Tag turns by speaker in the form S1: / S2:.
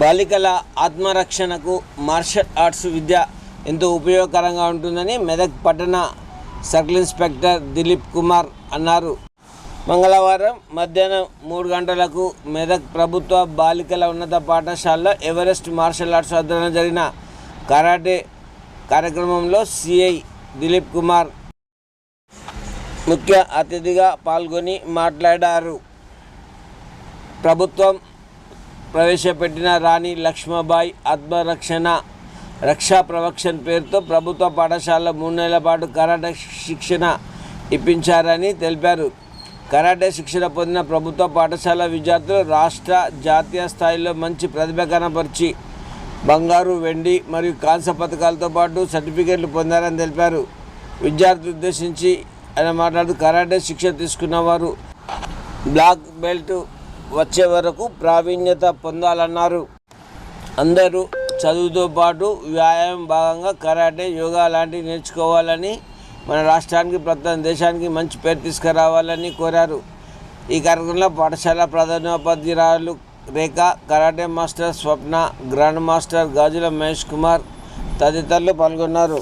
S1: బాలికల ఆత్మరక్షణకు martial arts విద్య ఎంతో ఉపయోగకరంగా ఉంటుందని మెదక్ పట్టణ సర్కిల్ ఇన్స్పెక్టర్ దిలీప్ కుమార్ అన్నారు. మంగళవారం మధ్యాహ్నం మూడు గంటలకు మెదక్ ప్రభుత్వ బాలికల ఉన్నత పాఠశాలలో ఎవరెస్ట్ మార్షల్ ఆర్ట్స్ ఆధ్వర్యంలో జరిగిన కరాటే కార్యక్రమంలో సిఐ దిలీప్ కుమార్ ముఖ్య అతిథిగా పాల్గొని మాట్లాడారు. ప్రభుత్వం ప్రవేశపెట్టిన రాణి లక్ష్మబాయి ఆత్మరక్షణ రక్షా ప్రవక్షన్ పేరుతో ప్రభుత్వ పాఠశాలలో మూడు నెలల పాటు కరాటే శిక్షణ ఇప్పించారని తెలిపారు. కరాటే శిక్షణ పొందిన ప్రభుత్వ పాఠశాల విద్యార్థులు రాష్ట్ర జాతీయ స్థాయిలో మంచి ప్రతిభ కనపరిచి బంగారు వెండి మరియు కాంస్య పథకాలతో పాటు సర్టిఫికేట్లు పొందారని తెలిపారు. విద్యార్థులు ఉద్దేశించి ఆయన మాట్లాడుతూ కరాటే శిక్షణ తీసుకున్న వారు బ్లాక్ బెల్ట్ వచ్చే వరకు ప్రావీణ్యత పొందాలన్నారు. అందరూ చదువుతో పాటు వ్యాయామం భాగంగా కరాటే యోగా లాంటివి నేర్చుకోవాలని మన రాష్ట్రానికి ప్రస్తుతం దేశానికి మంచి పేరు తీసుకురావాలని కోరారు. ఈ కార్యక్రమంలో పాఠశాల ప్రధానోపాధ్యాయులు Rekha karate master Swapna grand master Gajula Mahesh Kumar తదితరులు పాల్గొన్నారు.